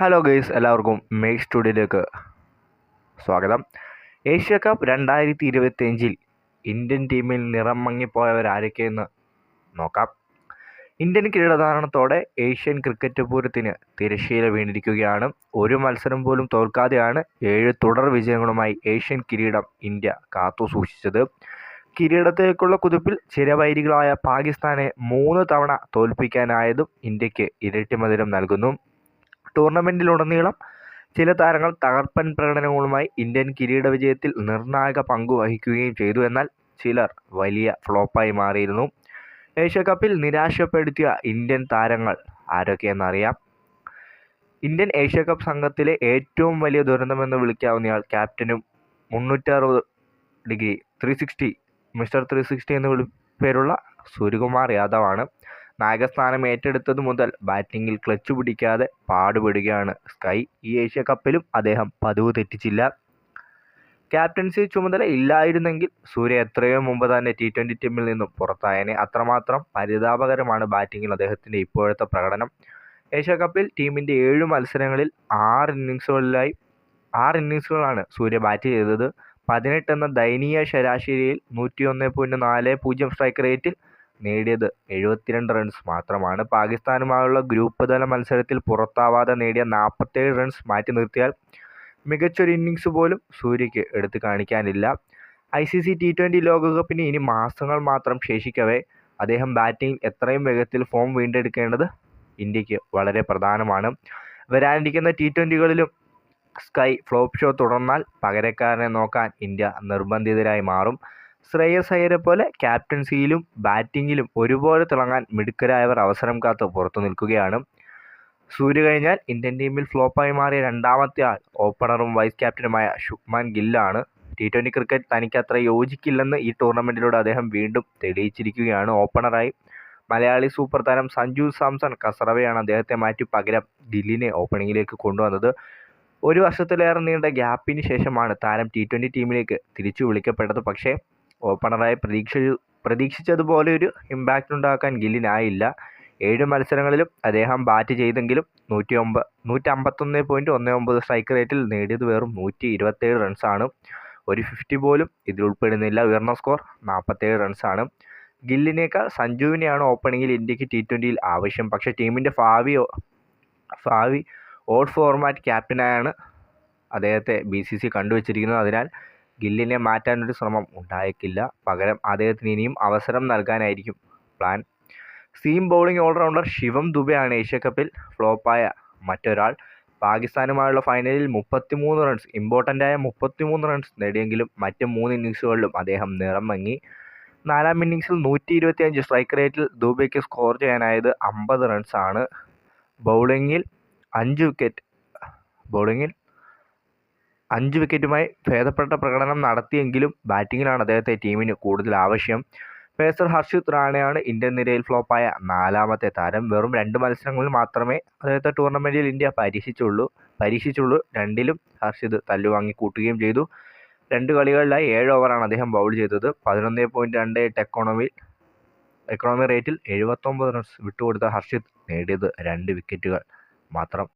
Hello guys എല്ലാവർക്കും May സ്റ്റുഡിയോയിലേക്ക് സ്വാഗതം. ഏഷ്യ കപ്പ് രണ്ടായിരത്തി ഇരുപത്തിയഞ്ചിൽ ഇന്ത്യൻ ടീമിൽ നിറം മങ്ങിപ്പോയവരാരൊക്കെയെന്ന് നോക്കാം. ഇന്ത്യൻ കിരീടധാരണത്തോടെ ഏഷ്യൻ ക്രിക്കറ്റ് പൂരത്തിന് തിരശ്ശീല വീണിരിക്കുകയാണ്. ഒരു മത്സരം പോലും തോൽക്കാതെയാണ് ഏഴ് തുടർ വിജയങ്ങളുമായി ഏഷ്യൻ കിരീടം ഇന്ത്യ കാത്തു സൂക്ഷിച്ചത്. കിരീടത്തേക്കുള്ള കുതിപ്പിൽ ചിരവൈരികളായ പാകിസ്ഥാനെ മൂന്ന് തവണ തോൽപ്പിക്കാനായതും ഇന്ത്യയ്ക്ക് ഇരട്ടി മധുരം നൽകുന്നു. ടൂർണമെന്റിലുടനീളം ചില താരങ്ങൾ തകർപ്പൻ പ്രകടനങ്ങളുമായി ഇന്ത്യൻ കിരീട വിജയത്തിൽ നിർണായക പങ്ക് വഹിക്കുകയും ചെയ്തു. എന്നാൽ ചിലർ വലിയ ഫ്ലോപ്പായി മാറിയിരുന്നു. ഏഷ്യ കപ്പിൽ നിരാശപ്പെടുത്തിയ ഇന്ത്യൻ താരങ്ങൾ ആരൊക്കെയെന്നറിയാം. ഇന്ത്യൻ ഏഷ്യ കപ്പ് സംഘത്തിലെ ഏറ്റവും വലിയ ദുരന്തമെന്ന് വിളിക്കാവുന്നയാൾ ക്യാപ്റ്റനും മുന്നൂറ്ററുപത് degree three sixty mister three sixty എന്ന് പേരുള്ള സൂര്യകുമാർ യാദവാണ്. നായകസ്ഥാനം ഏറ്റെടുത്തത് മുതൽ ബാറ്റിങ്ങിൽ ക്ലച്ച് പിടിക്കാതെ പാടുപെടുകയാണ്. സ്കൈ ഈ ഏഷ്യ കപ്പിലും അദ്ദേഹം പതിവ് തെറ്റിച്ചില്ല. ക്യാപ്റ്റൻസി ചുമതല ഇല്ലായിരുന്നെങ്കിൽ സൂര്യ എത്രയോ മുമ്പ് തന്നെ ടി ട്വന്റി ടീമിൽ നിന്നും പുറത്തായനെ. അത്രമാത്രം പരിതാപകരമാണ് ബാറ്റിങ്ങിൽ അദ്ദേഹത്തിന്റെ ഇപ്പോഴത്തെ പ്രകടനം. ഏഷ്യ കപ്പിൽ ടീമിന്റെ ഏഴ് മത്സരങ്ങളിൽ ആറ് ഇന്നിങ്സുകളിലായി ആറ് ഇന്നിങ്സുകളാണ് സൂര്യ ബാറ്റ് ചെയ്തത്. പതിനെട്ട് എന്ന ദയനീയ ശരാശരിയിൽ നൂറ്റിയൊന്ന് പോയിന്റ് നാല് പൂജ്യം സ്ട്രൈക്ക് റേറ്റിൽ നേടിയത് എഴുപത്തിരണ്ട് റൺസ് മാത്രമാണ്. പാകിസ്ഥാനുമായുള്ള ഗ്രൂപ്പ് തല മത്സരത്തിൽ പുറത്താവാതെ നേടിയ നാൽപ്പത്തേഴ് റൺസ് മാറ്റി നിർത്തിയാൽ മികച്ചൊരു ഇന്നിങ്സ് പോലും സൂര്യയ്ക്ക് എടുത്തു കാണിക്കാനില്ല. I C C T twenty ലോകകപ്പിന് ഇനി മാസങ്ങൾ മാത്രം ശേഷിക്കവേ അദ്ദേഹം ബാറ്റിംഗ് എത്രയും വേഗത്തിൽ ഫോം വീണ്ടെടുക്കേണ്ടത് ഇന്ത്യയ്ക്ക് വളരെ പ്രധാനമാണ്. വരാനിരിക്കുന്ന ടി ട്വന്റികളിലും സ്കൈ ഫ്ലോപ്പ് ഷോ തുടർന്നാൽ പകരക്കാരനെ നോക്കാൻ ഇന്ത്യ നിർബന്ധിതരായി മാറും. ശ്രേയസ് അയ്യരെ പോലെ ക്യാപ്റ്റൻസിയിലും ബാറ്റിങ്ങിലും ഒരുപോലെ തിളങ്ങാൻ മിടുക്കരായവർ അവസരം കാത്ത് പുറത്തു നിൽക്കുകയാണ്. സൂര്യ കഴിഞ്ഞാൽ ഇന്ത്യൻ ടീമിൽ ഫ്ലോപ്പായി മാറിയ രണ്ടാമത്തെ ആൾ ഓപ്പണറും വൈസ് ക്യാപ്റ്റനുമായ ശുഭ്മാൻ ഗില്ലാണ് ടി ട്വന്റി ക്രിക്കറ്റ് തനിക്ക് അത്ര യോജിക്കില്ലെന്ന് ഈ ടൂർണമെന്റിലൂടെ അദ്ദേഹം വീണ്ടും തെളിയിച്ചിരിക്കുകയാണ് ഓപ്പണറായി മലയാളി സൂപ്പർ താരം സഞ്ജു സാംസൺ കസറവയാണ് അദ്ദേഹത്തെ മാറ്റി പകരം ദില്ലിനെ ഓപ്പണിങ്ങിലേക്ക് കൊണ്ടുവന്നത്. ഒരു വർഷത്തിലേറെ നീണ്ട ഗ്യാപ്പിന് ശേഷമാണ് താരം ടി ട്വന്റി ടീമിലേക്ക് തിരിച്ചു വിളിക്കപ്പെട്ടത്. പക്ഷേ ഓപ്പണറായി പ്രതീക്ഷ പ്രതീക്ഷിച്ചതുപോലെ ഒരു ഇമ്പാക്റ്റ് ഉണ്ടാക്കാൻ ഗില്ലിനായില്ല. ഏഴ് മത്സരങ്ങളിലും അദ്ദേഹം ബാറ്റ് ചെയ്തെങ്കിലും നൂറ്റി ഒമ്പത് നൂറ്റമ്പത്തൊന്ന് പോയിന്റ് ഒന്ന് ഒമ്പത് സ്ട്രൈക്ക് റേറ്റിൽ നേടിയത് വെറും നൂറ്റി ഇരുപത്തേഴ് റൺസാണ് ഒരു ഫിഫ്റ്റി പോലും ഇതിൽ ഉൾപ്പെടുന്നില്ല. ഉയർന്ന സ്കോർ നാൽപ്പത്തേഴ് റൺസാണ് ഗില്ലിനേക്കാൾ സഞ്ജുവിനെയാണ് ഓപ്പണിങ്ങിൽ ഇന്ത്യയ്ക്ക് ടി ട്വന്റിയിൽ ആവശ്യം. പക്ഷേ ടീമിന്റെ ഭാവി ഭാവി ഓൾ ഫോർമാറ്റ് ക്യാപ്റ്റനായാണ് അദ്ദേഹത്തെ ബി സി സി കണ്ടുവച്ചിരിക്കുന്നത്. അതിനാൽ ഗില്ലിനെ മാറ്റാനൊരു ശ്രമം ഉണ്ടായേക്കില്ല. പകരം അദ്ദേഹത്തിന് ഇനിയും അവസരം നൽകാനായിരിക്കും plan. Seam bowling allrounder Shivam ദുബെയാണ് Asia കപ്പിൽ ഫ്ലോപ്പായ മറ്റൊരാൾ. പാകിസ്ഥാനുമായുള്ള ഫൈനലിൽ മുപ്പത്തിമൂന്ന് റൺസ് ഇമ്പോർട്ടന്റായ മുപ്പത്തിമൂന്ന് റൺസ് നേടിയെങ്കിലും മറ്റ് മൂന്ന് ഇന്നിങ്സുകളിലും അദ്ദേഹം നിറം മങ്ങി. നാലാം ഇന്നിങ്സിൽ നൂറ്റി ഇരുപത്തിയഞ്ച് സ്ട്രൈക്ക് റേറ്റിൽ ദുബൈക്ക് സ്കോർ ചെയ്യാനായത് അമ്പത് റൺസാണ് ബൗളിങ്ങിൽ അഞ്ച് വിക്കറ്റ് ബൗളിങ്ങിൽ അഞ്ച് വിക്കറ്റുമായി ഭേദപ്പെട്ട പ്രകടനം നടത്തിയെങ്കിലും ബാറ്റിങ്ങിലാണ് അദ്ദേഹത്തെ ടീമിന് കൂടുതൽ ആവശ്യം. പേസർ ഹർഷിത് റാണയാണ് ഇന്ത്യൻ നിരയിൽ ഫ്ലോപ്പായ നാലാമത്തെ താരം. വെറും രണ്ട് മത്സരങ്ങളിൽ മാത്രമേ അദ്ദേഹത്തെ ടൂർണമെന്റിൽ ഇന്ത്യ പരീക്ഷിച്ചുള്ളൂ. പരീക്ഷിച്ചുള്ളൂ. രണ്ടിലും ഹർഷിത് തല്ലുവാങ്ങി കൂട്ടുകയും ചെയ്തു. രണ്ട് കളികളിലായി ഏഴ് ഓവറാണ് അദ്ദേഹം ബൗൾ ചെയ്തത്. പതിനൊന്ന് പോയിന്റ് രണ്ട് എട്ട് എക്കോണമി എക്കോണമി റേറ്റിൽ എഴുപത്തൊമ്പത് റൺസ് വിട്ടുകൊടുത്ത ഹർഷിത് നേടിയത് രണ്ട് വിക്കറ്റുകൾ മാത്രം.